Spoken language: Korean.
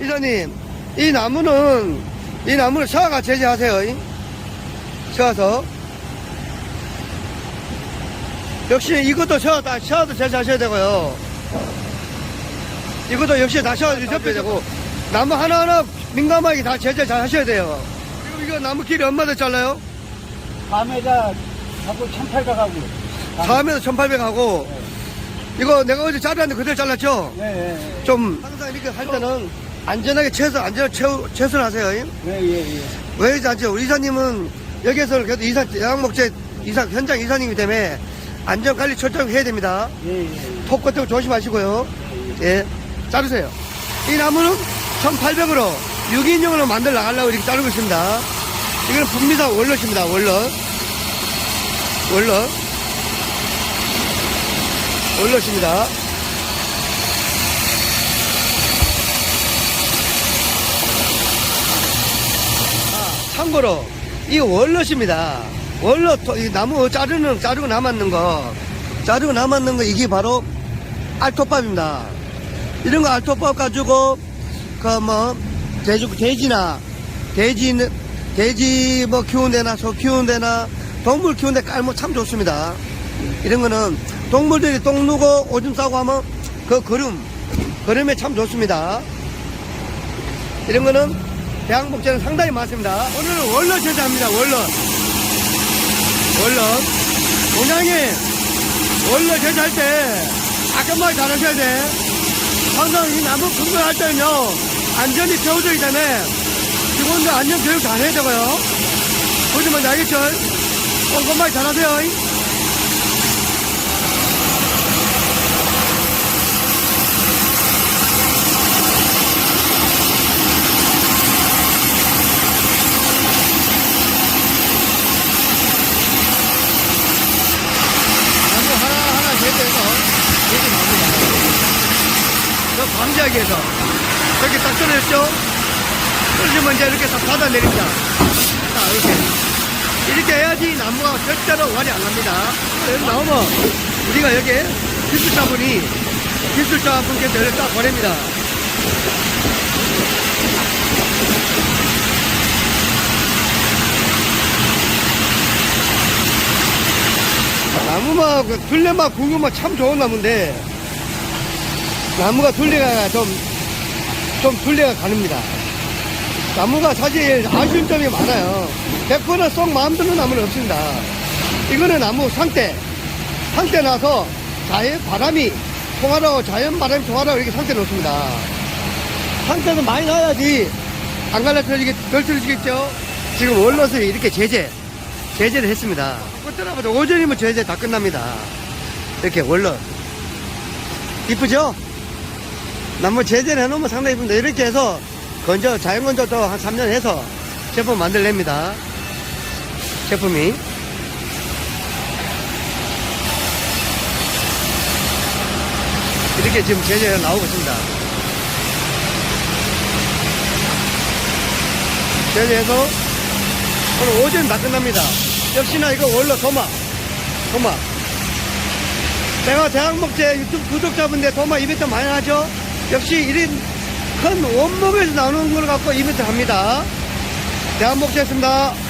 이사님, 이 나무는, 이 나무는 샤가 제재하세요. 이. 샤서. 역시 이것도 샤, 다, 샤도 제재하셔야 되고요. 이것도 역시 다 샤가 접해야 되고, 나무 하나하나 민감하게 다 제재 잘 하셔야 돼요. 그리고 이거 나무 길이 얼마나 잘라요? 3m 하고 1800 하고. 4m에서 1800 하고, 이거 내가 어제 자르는데 그대로 잘랐죠? 예, 예, 좀, 항상 이렇게 할 때는 안전하게 최선, 안전, 최, 최선 하세요. 이. 예, 예, 예. 왜 이제 안전, 우리 이사님은 여기에서 그래도 이사, 양목재 이사, 현장 이사님이 때문에 안전 관리 철저히 해야 됩니다. 예, 예. 톡 같은 거 조심하시고요. 예. 자르세요. 이 나무는 1800으로 6인용으로 만들어 나가려고 이렇게 자르고 있습니다. 이거는 북미산 월넛입니다. 월넛. 월넛. 월넛입니다. 참고로 이 월넛입니다. 월넛 이 나무 자르는 자르고 남았는 거 자르고 남았는 거 이게 바로 알토밥입니다. 이런 거 알토밥 가지고 그 뭐 돼지 돼지나 돼지 돼지 뭐 키우는 데나 소 키우는 데나 동물 키우는 데 깔면 참 좋습니다. 이런 거는 동물들이 똥 누고 오줌 싸고 하면 그 거름 거름에 참 좋습니다. 이런 거는 대항복제는 상당히 많습니다. 오늘은 월넛 제작합니다. 월넛. 월넛. 동양이 월넛 제작할 때 아까만 잘하셔야 돼. 항상 이 나무 분별할 때는요, 안전이 최우선이기 때문에 직원들 안전 교육 잘 해야 되고요. 보시면 알겠죠? 꼼꼼하게 잘하세요. 나무 하나하나 제대해서 이렇게 나옵니다. 저 방지하기 위해서 이렇게 딱 떨어졌죠? 떨어지면 이제 이렇게 딱 받아내립니다. 자, 이렇게. 이렇게 해야지 나무가 절대로 완이 안 납니다. 여기 나오면 우리가 여기 기술자분이 기술자분께서 여기 딱 보냅니다. 나무막, 그 둘레막 구경만 참 좋은 나무인데, 나무가 둘레가 좀, 좀 둘레가 가릅니다. 나무가 사실 아쉬운 점이 많아요. 100%쏙 마음 드는 나무는 없습니다. 이거는 나무 상태. 상태 나서 자연 바람이 통하라고, 자연 바람이 통하라고 이렇게 상태 놓습니다. 상태는 많이 나야지 안 갈라뜨려지겠, 덜 틀어지겠죠? 지금 월넛을 이렇게 제재, 제재를 했습니다. 끝나보자. 오전이면 제재 다 끝납니다. 이렇게 월넛. 이쁘죠? 나무 제재를 해놓으면 상당히 이쁩니다. 이렇게 해서 건조, 자연 건조도 한 3년 해서 제품 만들냅니다. 제품이. 이렇게 지금 제재가 나오고 있습니다. 제재해서 오늘 오전 다 끝납니다. 역시나 이거 원래 도마. 도마. 제가 대학목재 유튜브 구독자분들 도마 이벤트 많이 하죠? 역시 이런 큰 원목에서 나오는 걸 갖고 이벤트 합니다. 대한목재였습니다.